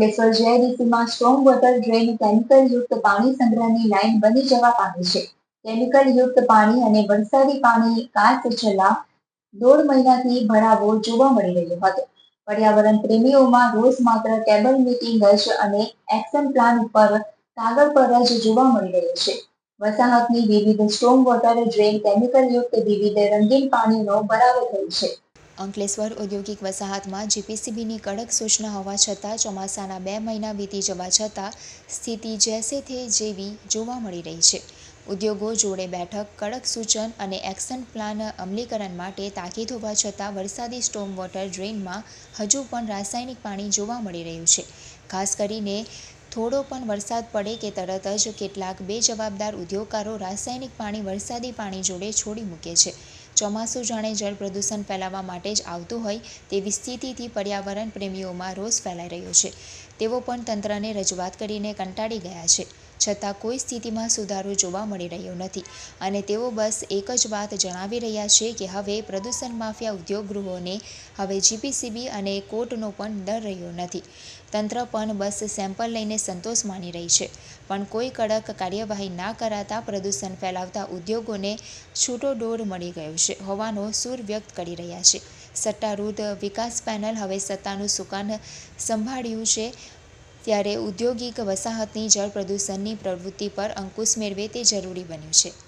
અંકલેશ્વર જીઆઈડીસીમાં strong water drain કેમિકલયુક્ત પાણી સંગ્રહની લાઇન બની જવા પામી છે. કેમિકલ યુક્ત પાણી અને વરસાદી પાણી કાચ છેલ્લા દોઢ મહિનાથી ભરાવો જોવા મળી રહ્યો હતો. પર્યાવરણ પ્રેમીઓમાં રોજ માત્ર ટેબલ મીટિંગ જ અને એક્શન પ્લાન ઉપર કાગળ પર જ જોવા મળી રહ્યો છે. વસાહતની વિવિધ સ્ટ્રોંગ વોટર ડ્રેન કેમિકલયુક્ત વિવિધ રંગીન પાણીનો ભરાવો થયો છે. અંકલેશ્વર ઔદ્યોગિક વસાહતમાં જીપીસીબીની કડક સૂચના હોવા છતાં ચોમાસાના બે મહિના વીતી જવા છતાં સ્થિતિ જેસે થે જેવી જોવા મળી રહી છે. ઉદ્યોગો જોડે બેઠક, કડક સૂચન અને એક્શન પ્લાન અમલીકરણ માટે તાકીદ હોવા છતાં વરસાદી સ્ટોમ વોટર ડ્રેઇનમાં હજુ પણ રાસાયણિક પાણી જોવા મળી રહ્યું છે. ખાસ કરીને થોડો પણ વરસાદ પડે કે તરત જ કેટલાક બેજવાબદાર ઉદ્યોગકારો રાસાયણિક પાણી વરસાદી પાણી જોડે છોડી મૂકે છે. ચોમાસું જાણે જળ પ્રદૂષણ ફેલાવવા માટે જ આવતું હોય તેવી સ્થિતિથી પર્યાવરણ પ્રેમીઓમાં રોષ ફેલાઈ રહ્યો છે. તેઓ પણ તંત્રને રજૂઆત કરીને કંટાળી ગયા છે. છતાં કોઈ સ્થિતિમાં સુધારો જોવા મળી રહ્યો નથી અને તેઓ બસ એક જ વાત જણાવી રહ્યા છે કે હવે પ્રદૂષણ માફિયા ઉદ્યોગગૃહોને હવે જીપીસીબી અને કોર્ટનો પણ ડર રહ્યો નથી. તંત્ર પણ બસ સેમ્પલ લઈને સંતોષ માની રહી છે. પણ કોઈ કડક કાર્યવાહી ના કરાતા પ્રદૂષણ ફેલાવતા ઉદ્યોગોને છૂટો દોર મળી ગયો છે. હોવાનો સૂર વ્યક્ત કરી રહ્યા છે. સત્તારૂઢ વિકાસ પેનલ હવે સત્તાનું સુકાન સંભાળ્યું છે. ત્યારે ઔદ્યોગિક વસાહતની જળ પ્રદૂષણની પ્રવૃત્તિ પર અંકુશ મેળવે તે જરૂરી બન્યું છે.